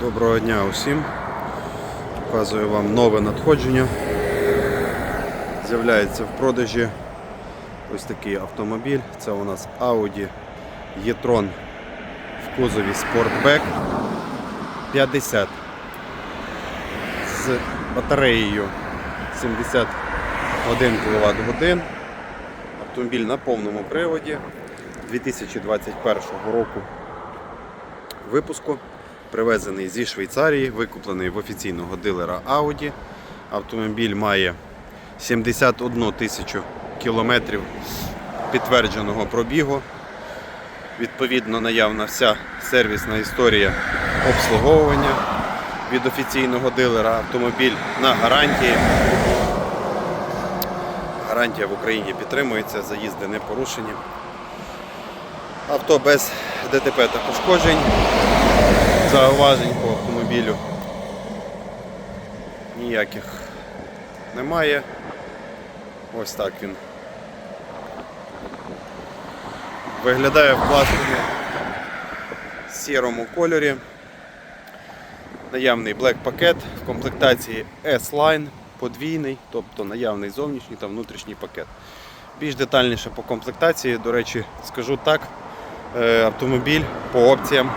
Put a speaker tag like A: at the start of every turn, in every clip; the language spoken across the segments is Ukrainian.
A: Доброго дня усім. Показую вам нове надходження. З'являється в продажі ось такий автомобіль. Це у нас Audi e-tron в кузові Sportback 50 з батареєю 71 кВт годин. Автомобіль на повному приводі 2021 року випуску. Привезений зі Швейцарії, викуплений в офіційного дилера Audi. Автомобіль має 71 тисячу кілометрів підтвердженого пробігу. Відповідно, наявна вся сервісна історія обслуговування від офіційного дилера. Автомобіль на гарантії. Гарантія в Україні підтримується, заїзди не порушені. Авто без ДТП та пошкоджень зауважень по автомобілю ніяких немає. Ось так він виглядає в класному сірому кольорі. Наявний Black пакет в комплектації S-Line подвійний, тобто наявний зовнішній та внутрішній пакет. Більш детальніше по комплектації, до речі, скажу так, е, автомобіль по опціям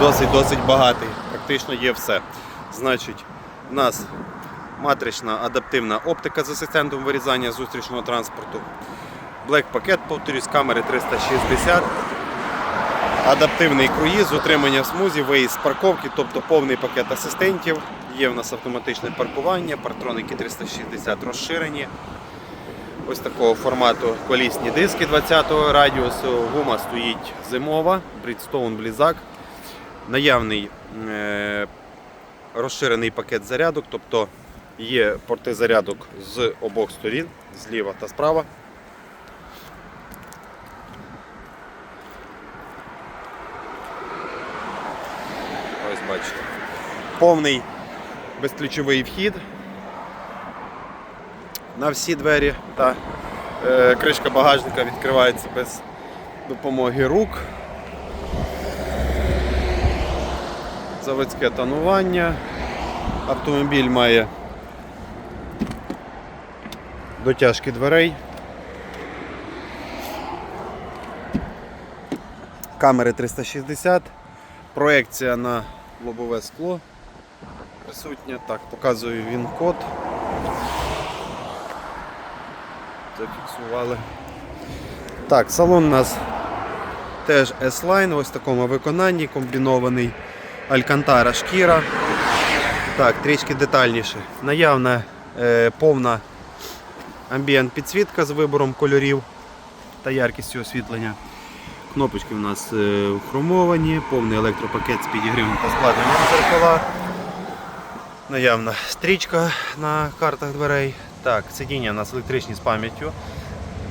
A: досить-досить багатий. Практично є все. Значить, у нас матрична адаптивна оптика з асистентом вирізання зустрічного транспорту. Black пакет, повторюсь, камери 360. Адаптивний круїз, утримання в смузі, виїзд з парковки, тобто повний пакет асистентів. Є в нас автоматичне паркування, партроники 360 розширені. Ось такого формату колісні диски 20-го радіусу. Гума стоїть зимова, Bridgestone Blizzak. Наявний е- розширений пакет зарядок, тобто є порти зарядок з обох сторін, зліва та справа. Ось бачите. Повний безключовий вхід на всі двері та е, кришка багажника відкривається без допомоги рук. Заводське тонування. Автомобіль має дотяжки дверей. Камери 360, проекція на лобове скло присутня. Так, показую він код. Зафіксували. Так, салон у нас теж S-Line, ось в такому виконанні, комбінований Алькантара шкіра. Так, трішки детальніше. Наявна е, повна амбієнт підсвітка з вибором кольорів та яркістю освітлення. Кнопочки у нас е, хромовані, повний електропакет з підігрівом та складенням зеркала. Наявна стрічка на картах дверей. Так, сидіння у нас електричні з пам'яттю.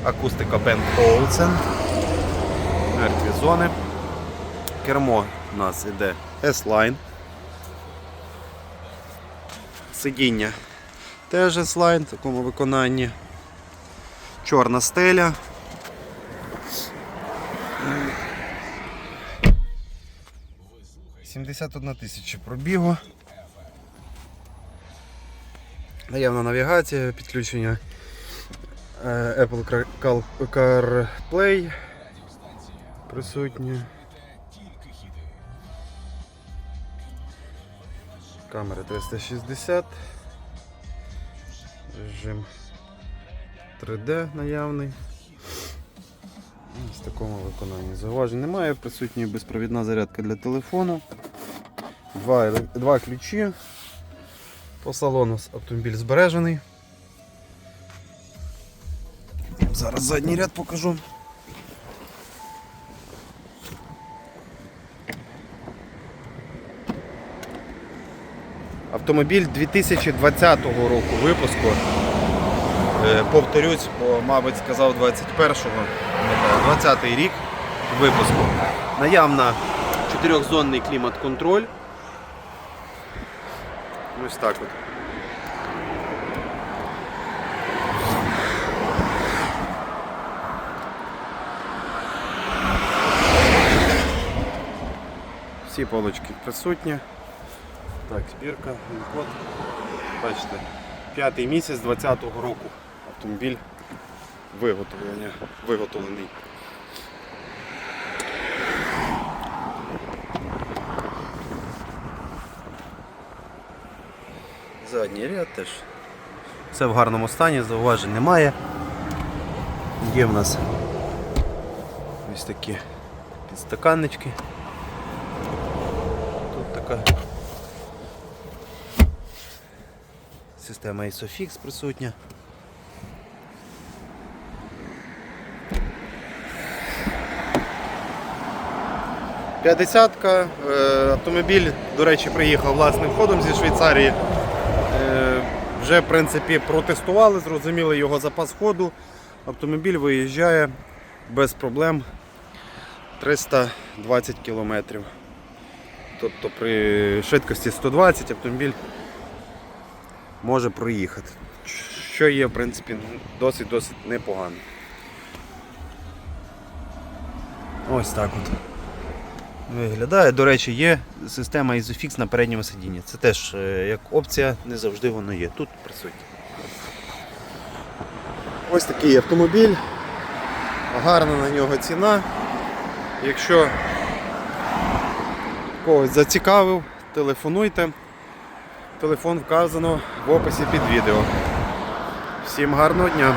A: Акустика Bang Olufsen. Мертві зони. Кермо у нас іде S-Line. Сидіння теж S-Line в такому виконанні. Чорна стеля. Сімдесят одна тисяча пробігу. Наявна навігація, підключення е, Apple CarPlay присутнє. Камера 360. Режим 3D наявний. Ось в такому виконанні. Зауважень немає, присутня безпровідна зарядка для телефону. Два, два ключі. По салону автомобіль збережений. Зараз задній ряд покажу. Автомобіль 2020 року випуску. Е, Повторюсь, бо, мабуть, сказав 21-го, 20-й рік випуску. Наявна чотирьохзонний клімат-контроль. Ось так от. Всі полочки присутні. Так, збірка, код. Бачите, п'ятий місяць 20-го року автомобіль виготовлення, виготовлений. Задній ряд теж. Все в гарному стані, зауважень немає. Є в нас ось такі підстаканнички. Тут така система ISOFIX присутня. П'ятдесятка. Е, Автомобіль, до речі, приїхав власним ходом зі Швейцарії. Е, Вже в принципі протестували, зрозуміли його запас ходу. Автомобіль виїжджає без проблем 320 км. Тобто при швидкості 120 автомобіль може проїхати. Що є в принципі досить-досить непогано. Ось так от. Виглядає. До речі, є система Isofix на передньому сидінні. Це теж е, як опція, не завжди воно є. Тут присутнє. Ось такий автомобіль. Гарна на нього ціна. Якщо когось зацікавив, телефонуйте. Телефон вказано в описі під відео. Всім гарного дня!